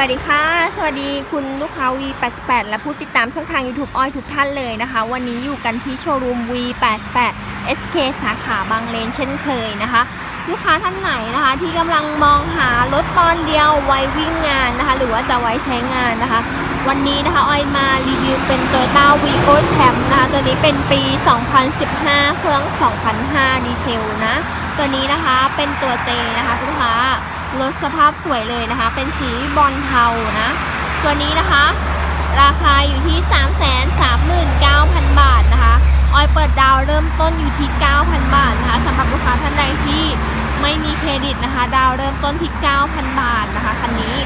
วัสดีค่ะ สวัสดีคุณลูกค้า V88 และผู้ติดตามช่องทาง YouTube อ้อยทุกท่านเลยนะคะ วันนี้อยู่กันที่โชว์รูม V88 SK สาขาบางเลนเช่นเคยนะคะ ลูกค้าท่านไหนนะคะ ที่กำลังมองหารถตอนเดียวไว้วิ่งงานนะคะ หรือว่าจะไว้ใช้งานนะคะ วันนี้นะคะอ้อยมารีวิวเป็น Toyota v i o Camp นะคะตัวนี้เป็นปี 2015 เครื่อง 2005 ดีเซลนะ ตัวนี้นะคะเป็นตัวเจนะคะคุณลูกค้า รถสภาพสวยเลยนะคะ เป็นสีบอลเทานะ ตัวนี้นะคะ ราคาอยู่ที่ 339,000 บาทนะคะ ออยเปิดดาวเริ่มต้นอยู่ที่ 9,000 บาทนะคะสำหรับลูกค้าท่านใดที่ไม่มีเครดิตนะคะ ดาวเริ่มต้นที่ 9,000 บาทนะคะคันนี้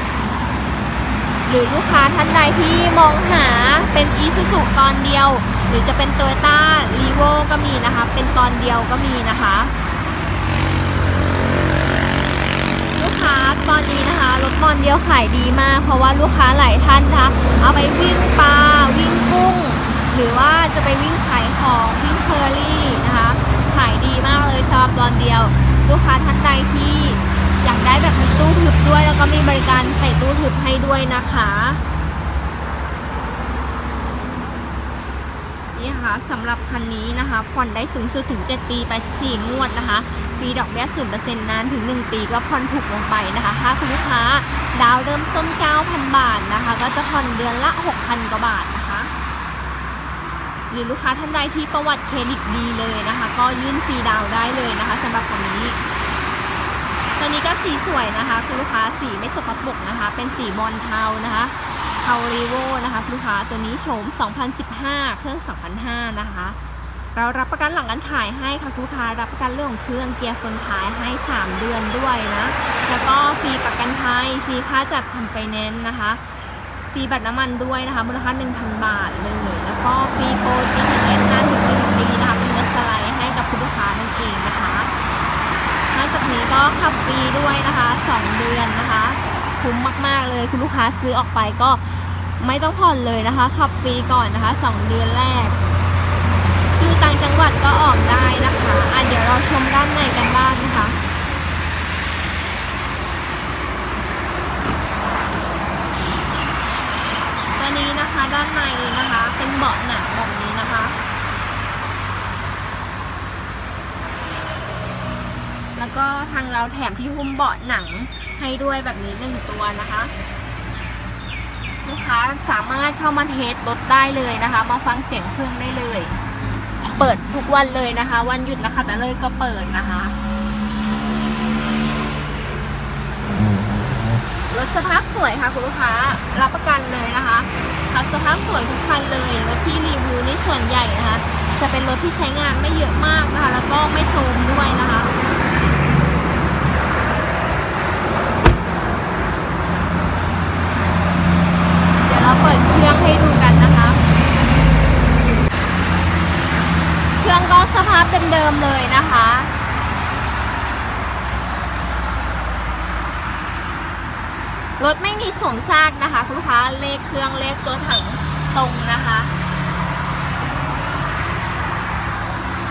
หรือลูกค้าท่านใดที่มองหาเป็นอีซูซูตอนเดียว หรือจะเป็น t o y ยต้ารีโวก็มีนะคะ เป็นตอนเดียวก็มีนะคะ ลูกค้า ตอนนี้นะคะ รถตอนเดียวขายดีมาก เพราะว่าลูกค้าหลายท่านนะคะเอาไปวิ่งปลาวิ่งกุ้ง หรือว่าจะไปวิ่งขายของวิ่งเคอรี่นะคะ ขายดีมากเลยสำหรับตอนเดียว ลูกค้าท่านใดที่อยากได้แบบมีตู้ทึบด้วย แล้วก็มีบริการใส่ตู้ทึบให้ด้วยนะคะ นะคะสำหรับคันนี้นะคะ ผ่อนได้สูงสุดถึง 7 ปีไป 4 งวดนะคะฟรีดอกเบี้ย0%นนานถึง 1 ปีก็ผ่อนถูกลงไปนะคะ ถ้าคุณลูกค้าดาวเริ่มต้น 9,000 บาทนะคะ ก็จะผ่อนเดือนละ 6,000 กว่าบาทนะคะ หรือลูกค้าท่านใดที่ประวัติเครดิตดีเลยนะคะ ก็ยื่นฟรีดาวได้เลยนะคะสำหรับคันนี้ตัวนี้ก็สีสวยนะคะ คุณลูกค้าสีไม่สกปรกนะคะ เป็นสีบอลเทานะคะ เทารีโวนะคะคุณลูกค้าตัวนี้โฉม 2015 เครื่อง 2005 นะคะ เรารับประกันหลังการขายให้ค่ะคุณลูกค้ารับประกันเรื่องของเครื่องเกียร์เฟืองท้ายให้ 3 เดือนด้วยนะ แล้วก็ฟรีประกันภัยฟรีค่าจัดทำไฟแนนซ์นะคะฟรีบัตรน้ำมันด้วยนะคะมูลค่า 1,000 บาทเลยแล้วก็ฟรีโปร GPS นานถึง1ปีนะคะเป็นรถสไลด์ให้กับคุณลูกค้านั่นเองนะคะนอกจากนี้ก็ขับฟรีด้วยนะคะ 2 เดือนนะคะ คุ้มมาก ๆ เลย คุณลูกค้าซื้อออกไปก็ไม่ต้องผ่อนเลยนะคะขับฟรีก่อนนะคะ 2 เดือนแรกอยู่ต่างจังหวัดก็ออกได้นะคะอะเดี๋ยวเราชมด้านในกันบ้างนะคะ ตัวนี้นะคะด้านในนะคะ เป็นเบาะหนังแบบนี้นะคะ แล้ว ก็ทางเราแถมที่หุ้มเบาะหนังให้ด้วยแบบนี้หนึ่งตัวนะคะลูกค้าสามารถเข้ามาเทสรถได้เลยนะคะ มาฟังเสียงเครื่องได้เลย เปิดทุกวันเลยนะคะ วันหยุดนะคะแต่เลยก็เปิดนะคะรถสภาพสวยค่ะคุณลูกค้ารับประกันเลยนะคะค่ะสภาพสวยทุกคันเลยรถที่รีวิวนี่ส่วนใหญ่นะคะ จะเป็นรถที่ใช้งานไม่เยอะมากนะคะ แล้วก็ไม่โทรมด้วยนะคะ เดี๋ยวเราเปิดเครื่องให้ดูกันนะคะ องก็สภาพเดิมๆเลยนะคะ รถไม่มีสมซากนะคะคุณลูกค้าเลขเครื่องเลขตัวถังตรงนะคะ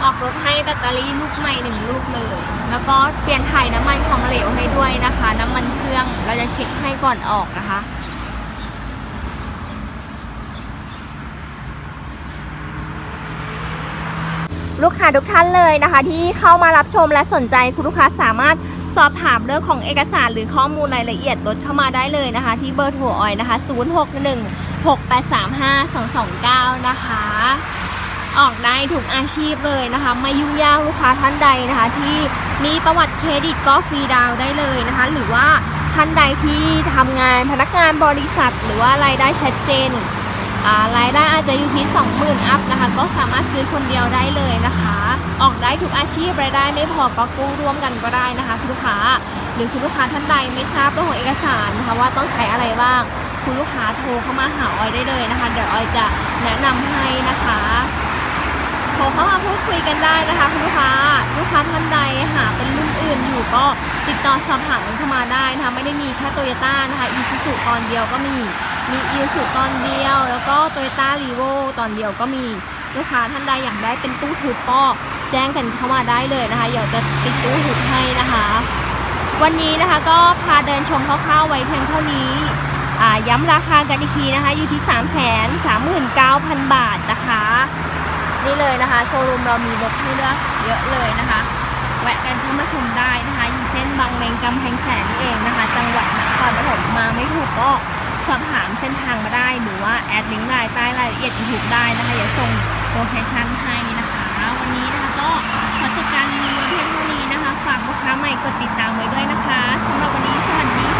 ออกรถให้แบตเตอรี่ลูกใหม่หนึ่งลูกเลย แล้วก็เปลี่ยนถ่ายน้ำมันของเหลวให้ด้วยนะคะ น้ำมันเครื่องเราจะเช็คให้ก่อนออกนะคะ ลูกค้าทุกท่านเลยนะคะ ที่เข้ามารับชมและสนใจคุณลูกค้าสามารถสอบถามเรื่องของเอกสารหรือข้อมูลรายละเอียดรถเข้ามาได้เลยนะคะ ที่เบอร์โทรออยนะคะ 061 683 5229 นะคะ ออกได้ทุกอาชีพเลยนะคะ ไม่ยุ่งยากลูกค้าท่านใดนะคะ ที่มีประวัติเครดิตก็ฟรีดาวได้เลยนะคะ หรือว่าท่านใดที่ทำงานพนักงานบริษัท หรือว่ารายได้ชัดเจน รายได้อาจจะอยู่ที่ 20,000 อัพนะคะ ก็สามารถซื้อคนเดียวได้เลยนะคะ ออกได้ทุกอาชีพรายได้ไม่พอก็กู้ร่วมกันก็ได้นะคะคุณลูกค้าหรือคุณลูกค้าท่านใดไม่ทราบเรื่องของเอกสารนะคะว่าต้องใช้อะไรบ้างคุณลูกค้าโทรเข้ามาหาออยได้เลยนะคะ เดี๋ยวออยจะแนะนำให้นะคะ รเข้ามาพูดคุยกันได้นะคะคุณลูกค้าลูกค้าท่านใดหาเป็นรุ่นอื่นอยู่ก็ติดต่อสอบถามกันเข้ามาได้นะคะไม่ได้มีแค่โตโยต้านะคะอีซูซูตอนเดียวก็มีมีอีซูซูตอนเดียว แล้วก็โตโยต้ารีโวตอนเดียวก็มีลูกค้าท่านใดอยากได้เป็นตู้ทึบก็แจ้งกันเข้ามาได้เลยนะคะเดี๋ยวจะติดตู้ทึบให้นะคะ วันนี้นะคะก็พาเดินชมคร่าวๆไว้เพียงเท่านี้ย้ำราคากันอีกทีนะคะ อยู่ที่ 3 3 9 0 0 0 บาทนะคะ นี่เลยนะคะ โชว์รูมเรามีรถให้เลือกเยอะเลยนะคะ แวะกันเข้ามาชมได้นะคะอยู่เส้นบางเลงกำแพงแสนนี่เองนะคะ จังหวัดนครปฐมมาไม่ถูกก็สอบถามเส้นทางมาได้หรือว่าแอดลิงก์ไลน์ใต้รายละเอียดถูกได้นะคะอย่าส่งโลเคชั่นให้นะคะ วันนี้นะคะก็ขอจบการรีวิวเพียงเท่านี้นะคะ ฝากลูกค้าใหม่กดติดตามไว้ด้วยนะคะสำหรับวันนี้สวัสดีค่ะ